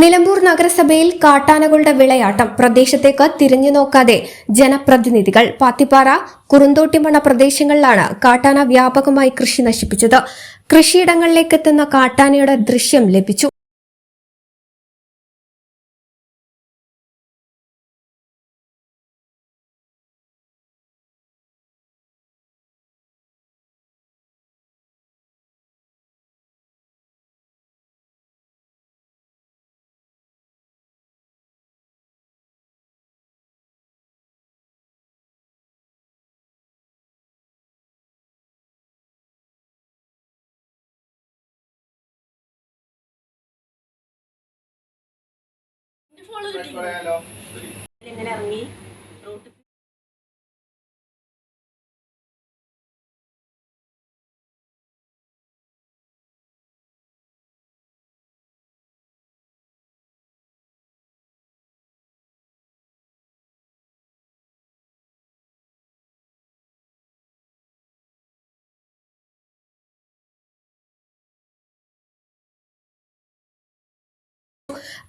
നിലമ്പൂർ നഗരസഭയിൽ കാട്ടാനകളുടെ വിളയാട്ടം പ്രദേശത്തേക്ക് തിരിഞ്ഞു നോക്കാതെ ജനപ്രതിനിധികൾ പാത്തിപ്പാറ കുറുന്തോട്ടിമണ പ്രദേശങ്ങളിലാണ് കാട്ടാന വ്യാപകമായി കൃഷി നശിപ്പിച്ചത്. കൃഷിയിടങ്ങളിലേക്ക് എത്തുന്ന കാട്ടാനയുടെ ദൃശ്യം ലഭിച്ചു. ഇങ്ങനെ ഇറങ്ങി?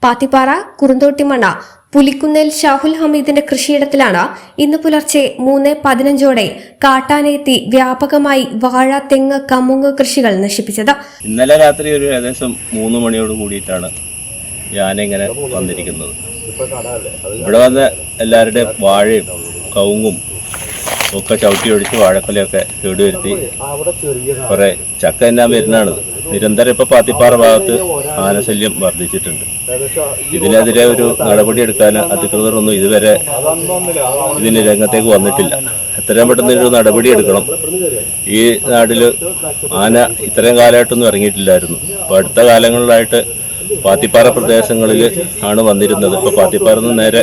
പാത്തിപ്പാറ കുറുന്തോട്ടിമണ്ണ പുലിക്കുന്നേൽ ഷാഹുൽ ഹമീദിന്റെ കൃഷിയിടത്തിലാണ് ഇന്ന് പുലർച്ചെ മൂന്ന് പതിനഞ്ചോടെ കാട്ടാനെത്തി വ്യാപകമായി വാഴ തെങ്ങ് കമുങ്ങ് കൃഷികൾ നശിപ്പിച്ചത്. ഇന്നലെ രാത്രി ഒരു ഏകദേശം മൂന്ന് മണിയോട് കൂടിയിട്ടാണ് ഞാൻ ഇങ്ങനെ വന്നിരിക്കുന്നത്. ഇവിടെ വന്ന് എല്ലാവരുടെയും വാഴയും കവുങ്ങും ഒക്കെ ചവിട്ടി ഒഴിച്ച് വാഴക്കൊലയൊക്കെ കേടുവരുത്തി കുറെ ചക്ക എന്നാൻ വരുന്നതാണ് നിരന്തരം ഇപ്പൊ പാത്തിപ്പാറ ഭാഗത്ത് ആനശല്യം വർദ്ധിച്ചിട്ടുണ്ട്. ഇതിനെതിരെ ഒരു നടപടി എടുക്കാൻ അധികൃതരൊന്നും ഇതുവരെ ഇതിന് രംഗത്തേക്ക് വന്നിട്ടില്ല. എത്രയും പെട്ടെന്ന് ഒരു നടപടി എടുക്കണം. ഈ നാട്ടിൽ ആന ഇത്രയും കാലമായിട്ടൊന്നും ഇറങ്ങിയിട്ടില്ലായിരുന്നു. അപ്പൊ അടുത്ത കാലങ്ങളിലായിട്ട് പാത്തിപ്പാറ പ്രദേശങ്ങളിൽ ആണ് വന്നിരുന്നത്. ഇപ്പൊ പാത്തിപ്പാറ നിന്ന് നേരെ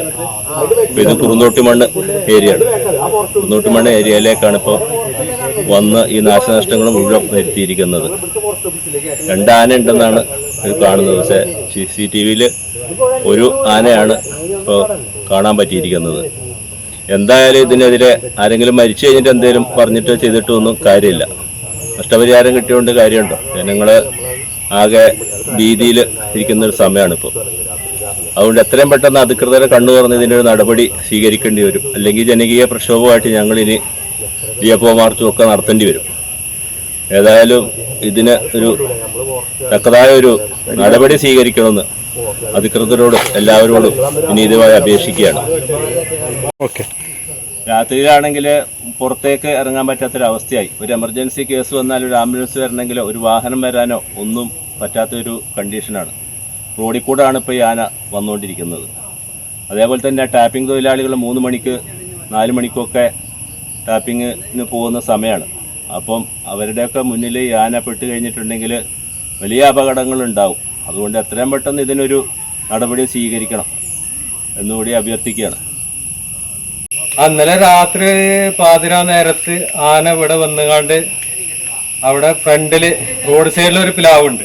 ഇത് കുറുന്തോട്ടിമണ്ണ് ഏരിയയാണ് കുറുന്തോട്ടിമണ്ണ് ഏരിയയിലേക്കാണ് ഇപ്പോൾ വന്ന് ഈ നാശനഷ്ടങ്ങൾ മുഴുവൻ വരുത്തിയിരിക്കുന്നത്. രണ്ട് ആന ഉണ്ടെന്നാണ് ഇത് കാണുന്നത്. പക്ഷേ സി ടി വിയിൽ ഒരു ആനയാണ് ഇപ്പോൾ കാണാൻ പറ്റിയിരിക്കുന്നത്. എന്തായാലും ഇതിനെതിരെ ആരെങ്കിലും മരിച്ചു കഴിഞ്ഞിട്ട് എന്തെങ്കിലും പറഞ്ഞിട്ട് ചെയ്തിട്ടൊന്നും കാര്യമില്ല. നഷ്ടപരിഹാരം കിട്ടിയോണ്ട് കാര്യമുണ്ടോ? ജനങ്ങൾ ആകെ ഭീതിയിൽ ഇരിക്കുന്ന ഒരു സമയമാണ് ഇപ്പോൾ അതുകൊണ്ട് എത്രയും പെട്ടെന്ന് അധികൃതരെ കണ്ണു തുറന്ന് ഇതിന്റെ ഒരു നടപടി സ്വീകരിക്കേണ്ടി വരും. അല്ലെങ്കിൽ ജനകീയ പ്രക്ഷോഭമായിട്ട് ഞങ്ങൾ ഇനി ഡിയപ്പോ മാർച്ചും ഒക്കെ നടത്തേണ്ടി വരും. ഏതായാലും ഇതിന് ഒരു തക്കതായ ഒരു നടപടി സ്വീകരിക്കണമെന്ന് അധികൃതരോടും എല്ലാവരോടും ഇനി ഇതുമായി അപേക്ഷിക്കുകയാണ്. രാത്രിയിലാണെങ്കിൽ പുറത്തേക്ക് ഇറങ്ങാൻ പറ്റാത്തൊരവസ്ഥയായി. ഒരു എമർജൻസി കേസ് വന്നാൽ ഒരു ആംബുലൻസ് വരണമെങ്കിലോ ഒരു വാഹനം വരാനോ ഒന്നും പറ്റാത്തൊരു കണ്ടീഷനാണ്. റോഡിൽ കൂടെയാണ് ഇപ്പോൾ ആന വന്നുകൊണ്ടിരിക്കുന്നത്. അതേപോലെ തന്നെ ടാപ്പിംഗ് തൊഴിലാളികൾ മൂന്ന് മണിക്ക് നാല് മണിക്കൊക്കെ ടാപ്പിങ്ങിന് പോകുന്ന സമയമാണ് അപ്പം അവരുടെയൊക്കെ മുന്നിൽ യാന പെട്ട് കഴിഞ്ഞിട്ടുണ്ടെങ്കിൽ വലിയ അപകടങ്ങൾ ഉണ്ടാവും അതുകൊണ്ട് എത്രയും പെട്ടെന്ന് ഇതിനൊരു നടപടി സ്വീകരിക്കണം എന്നുകൂടി അഭ്യർത്ഥിക്കുകയാണ്. ആ ഇന്നലെ രാത്രി പാതിരാ നേരത്ത് ആന ഇവിടെ വന്നുകാണ്ട് അവിടെ ഫ്രണ്ടിൽ റോഡ് സൈഡിൽ ഒരു പ്ലാവുണ്ട്.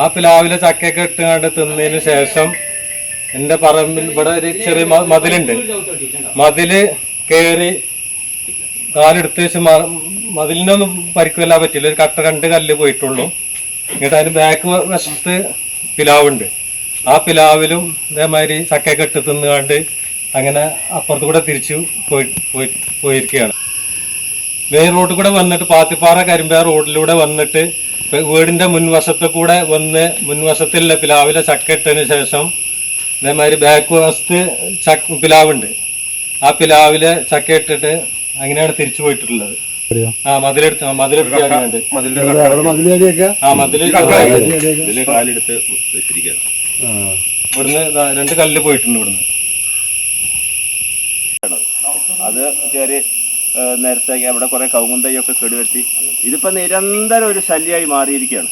ആ പ്ലാവിലെ ചക്കയൊക്കെ ഇട്ടുകാണ്ട് തിന്നതിന് ശേഷം എന്റെ പറമ്പിൽ ഇവിടെ ഒരു ചെറിയ മതിലുണ്ട്. മതിൽ കയറി കാലെടുത്ത് വെച്ച് മതിലിനൊന്നും പരിക്കുവല്ലാൻ പറ്റില്ല. ഒരു കട്ട രണ്ട് കല്ല് പോയിട്ടുള്ളൂ. എന്നിട്ട് അതിന് ബാക്ക് വശത്ത് പിലാവുണ്ട്. ആ പിലാവിലും ഇതേമാതിരി ചക്കയൊക്കെ ഇട്ട് തിന്നുകാണ്ട് അങ്ങനെ അപ്പുറത്ത് കൂടെ തിരിച്ചു പോയി പോയി പോയിരിക്കുകയാണ്. മെയിൻ റോഡിൽ കൂടെ വന്നിട്ട് പാത്തിപ്പാറ കരിമ്പാ റോഡിലൂടെ വന്നിട്ട് വീടിന്റെ മുൻവശത്ത് കൂടെ വന്ന് മുൻവശത്തുള്ള പിലാവിലെ ചക്ക ഇട്ടതിന് ശേഷം ഇതേമാതിരി ബാക്ക് വശത്ത് ചക്ക പിലാവുണ്ട്. ആ പിലാവിലെ ചക്ക ഇട്ടിട്ട് അങ്ങനെയാണ് തിരിച്ചു പോയിട്ടുള്ളത്. ആ മതിലെടുത്ത് ആ, മതിലെടുത്ത്. ആ മതിൽ ഇതിൽ കാലെടുത്ത് വെച്ചിരിക്കുകയാണ്. ഇവിടുന്ന് രണ്ട് കല്ല് പോയിട്ടുണ്ട് ഇവിടുന്ന്. അത് കയറി നേരത്തെ അവിടെ കുറെ കൗമുന്തയൊക്കെ കേടുവരുത്തി. ഇതിപ്പോ നിരന്തരം ഒരു ശല്യമായി മാറിയിരിക്കുകയാണ്.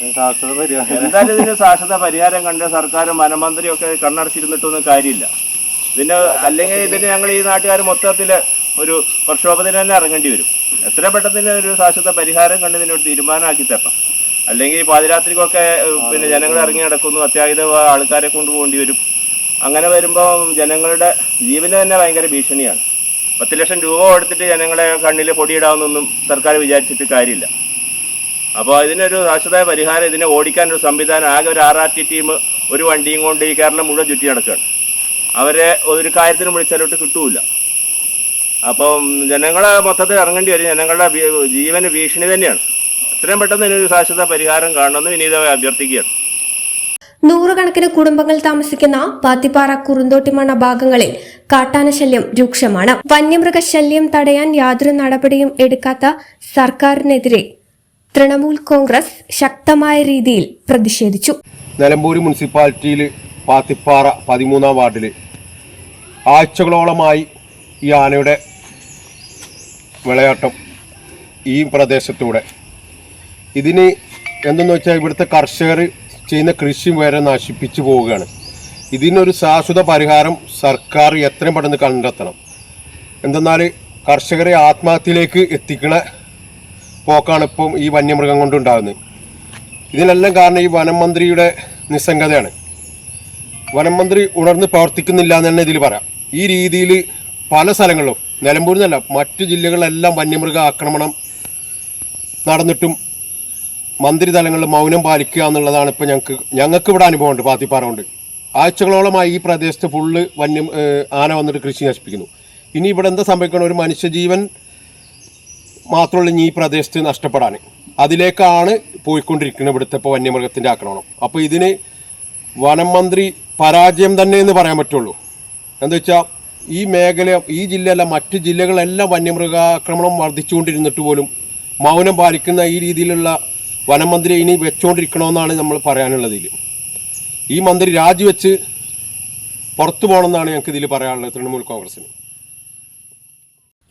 എന്തായാലും ഇതിന് ശാശ്വത പരിഹാരം കണ്ട് സർക്കാരും വനമന്ത്രിയും ഒക്കെ കണ്ണടച്ചിരുന്നിട്ടൊന്നും കാര്യമില്ല. ഇതിന് അല്ലെങ്കിൽ ഇതിന് ഞങ്ങൾ ഈ നാട്ടുകാർ മൊത്തത്തിൽ ഒരു പ്രക്ഷോഭത്തിന് തന്നെ ഇറങ്ങേണ്ടി വരും. എത്ര പെട്ടെന്ന് ഒരു ശാശ്വത പരിഹാരം കണ്ട് ഇതിനൊരു തീരുമാനമാക്കി തരണം. അല്ലെങ്കിൽ പാതിരാത്രിക്കൊക്കെ പിന്നെ ജനങ്ങൾ ഇറങ്ങി നടക്കുന്നു അത്യാഹിത ആൾക്കാരെ കൊണ്ടുപോകേണ്ടി വരും. അങ്ങനെ വരുമ്പോൾ ജനങ്ങളുടെ ജീവന് തന്നെ ഭയങ്കര ഭീഷണിയാണ്. പത്ത് ലക്ഷം രൂപ കൊടുത്തിട്ട് ജനങ്ങളെ കണ്ണിൽ പൊടിയിടാവുന്നൊന്നും സർക്കാർ വിചാരിച്ചിട്ട് കാര്യമില്ല. അപ്പോൾ ഇതിനൊരു ശാശ്വതമായ പരിഹാരം ഇതിനെ ഓടിക്കാൻ ഒരു സംവിധാനം ആകെ ഒരു ആർ ആർ ടി ടീം ഒരു വണ്ടിയും കൊണ്ട് ഈ കേരളം മുഴുവൻ ചുറ്റി നടക്കുകയാണ്. അവരെ ഒരു കാര്യത്തിന് വിളിച്ചാലോട്ട് കിട്ടൂല. അപ്പം ജനങ്ങളെ മൊത്തത്തിൽ ഇറങ്ങേണ്ടി വരും. ജനങ്ങളുടെ ജീവന് ഭീഷണി തന്നെയാണ്. എത്രയും പെട്ടെന്ന് ഇതിനൊരു ശാശ്വത പരിഹാരം കാണണമെന്ന് വിനീതമായി അഭ്യർത്ഥിക്കുകയാണ്. നൂറുകണക്കിന് കുടുംബങ്ങൾ താമസിക്കുന്ന പാത്തിപ്പാറ കുറുന്തോട്ടിമണ്ണ ഭാഗങ്ങളിൽ കാട്ടാന ശല്യം രൂക്ഷമാണ്. വന്യമൃഗ ശല്യം തടയാൻ യാതൊരു നടപടിയും എടുക്കാത്ത സർക്കാരിനെതിരെ തൃണമൂൽ കോൺഗ്രസ് ശക്തമായ രീതിയിൽ പ്രതിഷേധിച്ചു. നിലമ്പൂർ മുനിസിപ്പാലിറ്റിയിൽ പാത്തിപ്പാറ പതിമൂന്നാം വാർഡിൽ ആഴ്ചകളോളമായി ഈ ആനയുടെ വിളയാട്ടം ഈ പ്രദേശത്തൂടെ. ഇതിന് എന്തെന്ന് വെച്ചാൽ ഇവിടുത്തെ കർഷകർ ചെയ്യുന്ന കൃഷി വരെ നശിപ്പിച്ചു പോവുകയാണ്. ഇതിനൊരു ശാശ്വത പരിഹാരം സർക്കാർ എത്രയും പെട്ടെന്ന് കണ്ടെത്തണം. എന്തെന്നാൽ കർഷകരെ ആത്മഹത്യയിലേക്ക് എത്തിക്കണ പോക്കാണ് ഇപ്പം ഈ വന്യമൃഗം കൊണ്ടുണ്ടാകുന്നത് ഇതിനെല്ലാം കാരണം ഈ വനം മന്ത്രിയുടെ നിസ്സംഗതയാണ്. വനം മന്ത്രി ഉണർന്ന് പ്രവർത്തിക്കുന്നില്ല എന്ന് തന്നെ ഇതിൽ പറയാം. ഈ രീതിയിൽ പല സ്ഥലങ്ങളിലും നിലമ്പൂരിൽ നിന്നല്ല മറ്റു ജില്ലകളിലെല്ലാം വന്യമൃഗ ആക്രമണം നടന്നിട്ടും മന്ത്രി തലങ്ങളിൽ മൗനം പാലിക്കുക എന്നുള്ളതാണ് ഇപ്പോൾ ഞങ്ങൾക്ക് ഞങ്ങൾക്ക് ഇവിടെ അനുഭവമുണ്ട് പാത്തിപ്പാറ കൊണ്ട്. ആഴ്ചകളോളമായി ഈ പ്രദേശത്ത് ഫുള്ള് വന്യ ആന വന്നിട്ട് കൃഷി നശിപ്പിക്കുന്നു. ഇനി ഇവിടെ എന്താ സംഭവിക്കണം ഒരു മനുഷ്യജീവൻ മാത്രമുള്ള ഈ പ്രദേശത്ത് നഷ്ടപ്പെടാൻ അതിലേക്കാണ് പോയിക്കൊണ്ടിരിക്കുന്നത് ഇവിടുത്തെ ഇപ്പോൾ വന്യമൃഗത്തിന്റെ ആക്രമണം. അപ്പോൾ ഇതിന് വനം മന്ത്രി പരാജയം തന്നെ എന്ന് പറയാൻ പറ്റുള്ളൂ. എന്താ വെച്ചാൽ ഈ മേഖല ഈ ജില്ലയല്ല മറ്റ് ജില്ലകളെല്ലാം വന്യമൃഗാക്രമണം വർദ്ധിച്ചുകൊണ്ടിരുന്നിട്ട് പോലും മൗനം പാലിക്കുന്ന ഈ രീതിയിലുള്ള വനം മന്ത്രി ഇനി വെച്ചുകൊണ്ടിരിക്കണമെന്നാണ് നമ്മൾ പറയാനുള്ളത് ഇതിൽ ഈ മന്ത്രി രാജിവെച്ച് പുറത്തു പോകണമെന്നാണ് ഞങ്ങൾക്ക് ഇതിൽ പറയാനുള്ളത് തൃണമൂൽ കോൺഗ്രസിന്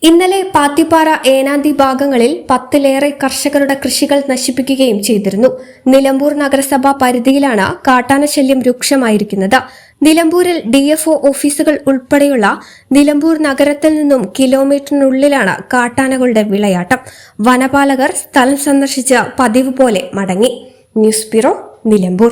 ഇന്നലെ പാത്തിപ്പാറ ഏനാന്തി ഭാഗങ്ങളിൽ പത്തിലേറെ കർഷകരുടെ കൃഷികൾ നശിപ്പിക്കുകയും ചെയ്തിരുന്നു. നിലമ്പൂർ നഗരസഭാ പരിധിയിലാണ് കാട്ടാനശല്യം രൂക്ഷമായിരിക്കുന്നത്. നിലമ്പൂരിൽ ഡിഎഫ്ഒ ഓഫീസുകൾ ഉൾപ്പെടെയുള്ള നിലമ്പൂർ നഗരത്തിൽ നിന്നും കിലോമീറ്ററിനുള്ളിലാണ് കാട്ടാനകളുടെ വിളയാട്ടം. വനപാലകർ സ്ഥലം സന്ദർശിച്ച് പതിവ് പോലെ മടങ്ങി. News bureau Nilambur.